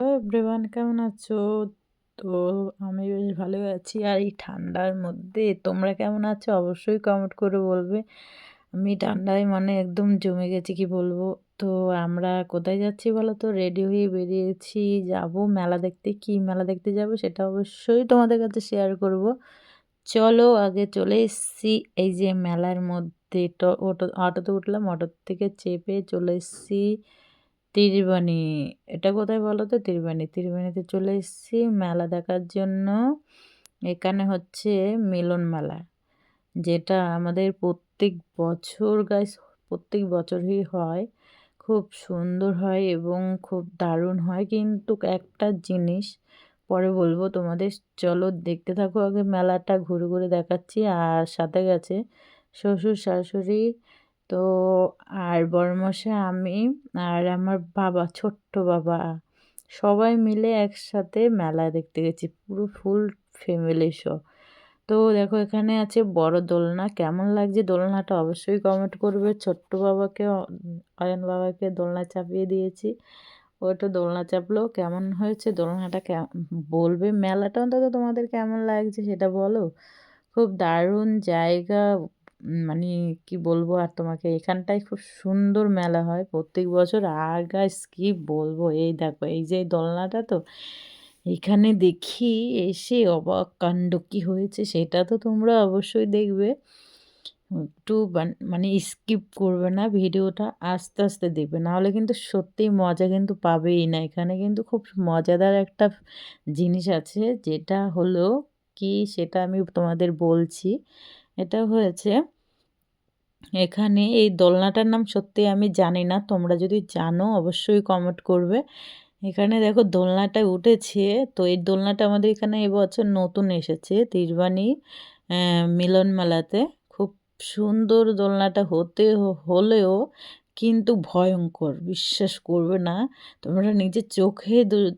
Everyone কেমন আছো? তো আমি বেশ ভালো আছি। আর এই ঠান্ডার মধ্যে তোমরা কেমন আছো? অবশ্যই কমেন্ট করে বলবে। আমি ঠান্ডায় মানে একদম জমে গেছি, কি বলব। তো আমরা কোথায় যাচ্ছি বলো তো? রেডি হয়ে বেরিয়েছি যাব মেলা দেখতে। কি মেলা দেখতে যাব সেটা অবশ্যই তোমাদের কাছে শেয়ার করব। চলো আগে চলে এসছি এই যে মেলার মধ্যে অটো অটোতে উঠলাম অটো থেকে চেপে চলে এসেছি ত্রিবাণী। এটা কোথায় বলো তো? ত্রিবাণী। ত্রিবাণীতে চলে এসেছি মেলা দেখার জন্য। এখানে হচ্ছে মিলন মেলা, যেটা আমাদের প্রত্যেক বছর গাইস প্রত্যেক বছরই হয়। খুব সুন্দর হয় এবং খুব দারুণ হয়। কিন্তু একটা জিনিস পরে বলব তোমাদের, চলো দেখতে থাকো আগে মেলাটা, ঘুরে ঘুরে দেখাচ্ছি। আর সাথে গেছে শ্বশুর শাশুড়ি তো আর বড়মশাই আমি আর আমার বাবা, ছোট্ট বাবা সবাই মিলে একসাথে মেলা দেখতে গেছি। পুরো ফুল ফ্যামিলি শো তো দেখো এখানে আছে বড় দোলনা। কেমন লাগছে দোলনাটা অবশ্যই কমেন্ট করবে। ছোট্ট বাবাকে, অয়ন বাবাকে দোলনা চাপিয়ে দিয়েছি। ওটা দোলনা চাপলো। কেমন হয়েছে দোলনাটা? বলবে মেলাটা অন্তত তোমাদের কেমন লাগছে সেটা বলো। খুব দারুণ জায়গা। মানে কি বলব? আর তোমাকে এখানটায় খুব সুন্দর মেলা হয়। প্রত্যেক বছর আর গাছ কি বলব? এই দেখো, এই যে দোলনাটা তো, এখানে দেখি এসে অবাক কাণ্ড কী হয়েছে সেটা তো তোমরা অবশ্যই দেখবে। একটু মানে স্কিপ করবে না ভিডিওটা, আস্তে আস্তে দেখবে। নাহলে কিন্তু সত্যিই মজা কিন্তু পাবেই না। এখানে কিন্তু খুব মজাদার একটা জিনিস আছে, যেটা হলো কি সেটা আমি তোমাদের বলছি। এটা হয়েছে। এখানে এই দোলনাটার নাম সত্যি আমি জানি না, তোমরা যদি জানো অবশ্যই কমেন্ট করবে। এখানে দেখো দোলনাটা উঠেছে, তো এই দোলনাটা আমাদের এখানে এবছর নতুন এসেছে তিরবানি মিলন মেলাতে খুব সুন্দর দোলনাটা হতে, হলেও কিন্তু ভয়ঙ্কর, বিশ্বাস করবে না। তোমরা নিজের চোখে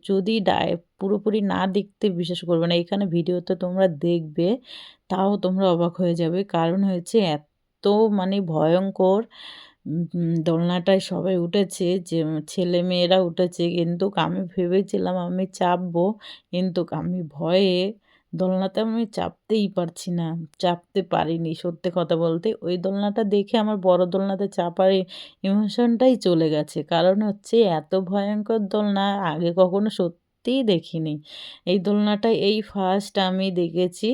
যদি ডায় পুরোপুরি না দেখতে বিশ্বাস করবে না, এখানে ভিডিওতে তোমরা দেখবে, তাও তোমরা অবাক হয়ে যাবে। কারণ হয়েছে এত মানে ভয়ঙ্কর দোলনাটায় সবাই উঠেছে, যে ছেলে মেয়েরা উঠেছে। কিন্তু আমি ভেবেছিলাম আমি চাপবো, কিন্তু আমি ভয়ে দোলনাতে আমি চাপতেই পারছি না, চাপতে পারিনি সত্যি কথা বলতে। ওই দোলনাটা দেখে আমার বড় দোলনাতে চাপার ইমোশনটাই চলে গেছে। কারণ হচ্ছে এত ভয়ঙ্কর দোলনা আগে কখনো সত্যি সত্যিই দেখিনি। এই দোলনাটা এই ফার্স্ট আমি দেখেছি।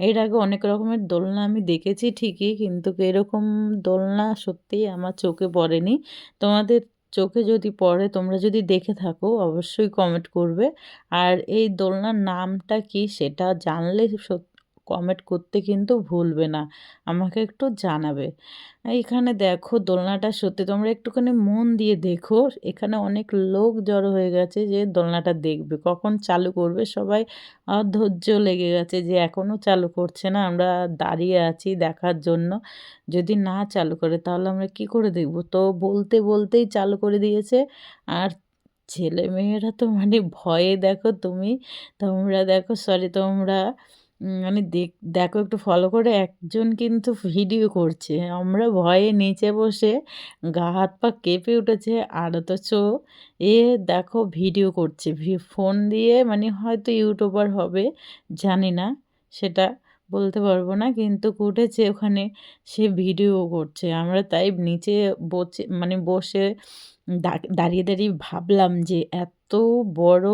এর আগে অনেক রকমের দোলনা আমি দেখেছি ঠিকই, কিন্তু এরকম দোলনা সত্যিই আমার চোখে পড়েনি। তোমাদের চোখে যদি পড়ে, তোমরা যদি দেখে থাকো, অবশ্যই কমেন্ট করবে। আর এই দোলনার নামটা কি সেটা জানলে কমেন্ট করতে কিন্তু ভুলবে না। আমাকে একটু জানাবে। এখানে দেখো দোলনাটা সত্যি তোমরা একটুখানি মন দিয়ে দেখো। এখানে অনেক লোক জড়ো হয়ে গেছে যে দোলনাটা দেখবে। কখন চালু করবে সবাই ধৈর্য লেগে গেছে যে এখনও চালু করছে না, আমরা দাঁড়িয়ে আছি দেখার জন্য। যদি না চালু করে তাহলে আমরা কি করে দেখব? তো বলতে বলতেই চালু করে দিয়েছে। আর ছেলে মেয়েরা তো মানে ভয়ে দেখো তুমি। তোমরা দেখো সরি তোমরা মানে দেখ, দেখো একটু ফলো করে, একজন কিন্তু ভিডিও করছে। আমরা ভয়ে নিচে বসে গা হাত পা কেঁপে উঠেছে। আর অথচ এ দেখো ভিডিও করছে। ফোন দিয়ে মানে হয়তো ইউটিউবার হবে, জানি না, সেটা বলতে পারব না। কিন্তু উঠেছে ওখানে, সে ভিডিও করছে। আমরা তাই নিচে বসে মানে বসে দাঁড়িয়ে দাঁড়িয়ে ভাবলাম যে এত বড়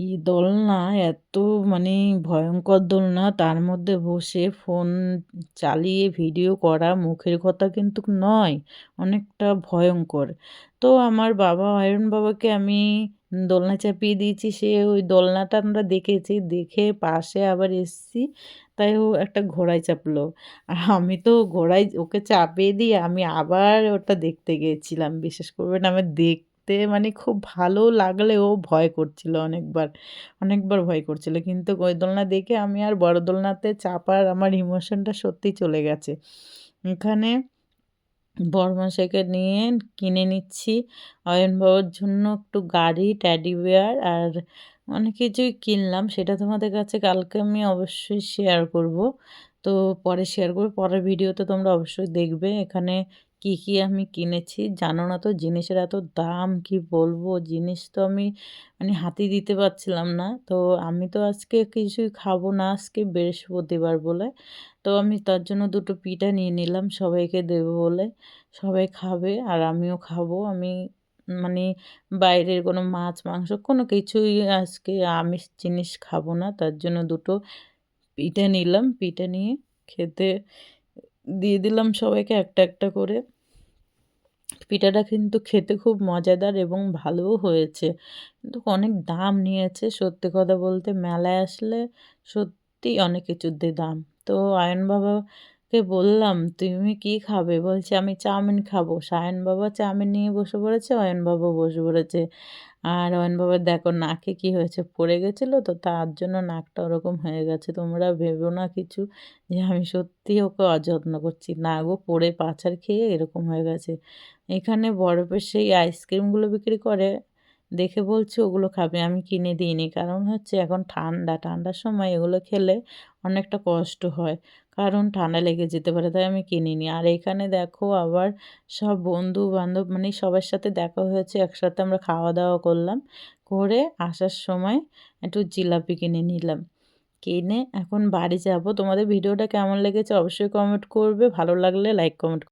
ই দোলনা এত মানে ভয়ঙ্কর দোলনা। তার মধ্যে বসে ফোন চালিয়ে ভিডিও করা মুখের কথা কিন্তু নয়, অনেকটা ভয়ঙ্কর। তো আমার বাবা, অয়ন বাবাকে আমি দোলনা চাপিয়ে দিয়েছি। সে ওই দোলনাটা আমরা দেখেছি, দেখে পাশে আবার এসছি, তাই ও একটা ঘোড়ায় চাপলো। আর আমি তো ঘোড়ায় ওকে চাপিয়ে দিয়ে আমি আবার ওটা দেখতে গিয়েছিলাম বিশেষ করবেন আমার দেখ দেখতে মানে খুব ভালো লাগলেও ভয় করছিল অনেকবার অনেকবার ভয় করছিল। কিন্তু ওই দোলনা দেখে আমি আর বড় দোলনাতে চাপার আমার ইমোশনটা সত্যি চলে গেছে। এখানে বরমাসাইকে নিয়ে কিনে নিচ্ছি অয়ন বাবার জন্য একটু গাড়ি ট্যাডি বেয়ার আর অনেক কিছুই কিনলাম। সেটা তোমাদের কাছে কালকে আমি অবশ্যই শেয়ার করব। তো পরে শেয়ার করব, পরের ভিডিওতে তোমরা অবশ্যই দেখবে। এখানে কী কী আমি কিনেছি জানো না তো জিনিসের এত দাম কি বলব? জিনিস তো আমি মানে হাতে দিতে পারছিলাম না। তো আমি তো আজকে কিছুই খাব না, আজকে বৃহস্পতিবার বলে। তো আমি তার জন্য দুটো পিঠা নিয়ে নিলাম, সবাইকে দেবো বলে। সবাই খাবে আর আমিও খাব। আমি মানে বাইরের কোনো মাছ, মাংস কোনো কিছুই আজকে আমিষ জিনিস খাব না। তার জন্য দুটো পিঠে নিলাম। পিঠে নিয়ে খেতে দিয়ে দিলাম সবাইকে একটা একটা করে। পিঠাটা কিন্তু খেতে খুব মজাদার এবং ভালোও হয়েছে। কিন্তু অনেক দাম নিয়েছে সত্যি কথা বলতে। মেলায় আসলে সত্যি অনেক কিছুর দিয়ে দাম। তো আয়ন বাবাকে বললাম, তুমি কি খাবে? বলছে, আমি চাউমিন খাব। সায়ন বাবা চাউমিন নিয়ে বসে পড়েছে অয়ন বাবা বসে পড়েছে। আর অয়নবাবার দেখো নাকে কি হয়েছে? পড়ে গেছিল তো তার জন্য নাকটা ওরকম হয়ে গেছে। তোমরা ভেবো না কিছু যে আমি সত্যি ওকে অযত্ন করছি। না গো, পড়ে পাচার খেয়ে এরকম হয়ে গেছে। এখানে বরফের সেই আইসক্রিমগুলো বিক্রি করে দেখে বলছে, ওগুলো খাবে, আমি কিনে দিইনি। কারণ হচ্ছে এখন ঠান্ডা, ঠান্ডার সময় এগুলো খেলে অনেকটা কষ্ট হয়। কারণ ঠান্ডা লেগে যেতে পারে, তাই আমি কিনিনি। আর এখানে দেখো আবার সব বন্ধু বান্ধব মানে সবার সাথে দেখা হয়েছে, একসাথে আমরা খাওয়া দাওয়া করলাম। করে আসার সময় একটু জিলাপি কিনে নিলাম। কিনে এখন বাড়ি যাব। তোমাদের ভিডিওটা কেমন লেগেছে অবশ্যই কমেন্ট করবে। ভালো লাগলে লাইক কমেন্ট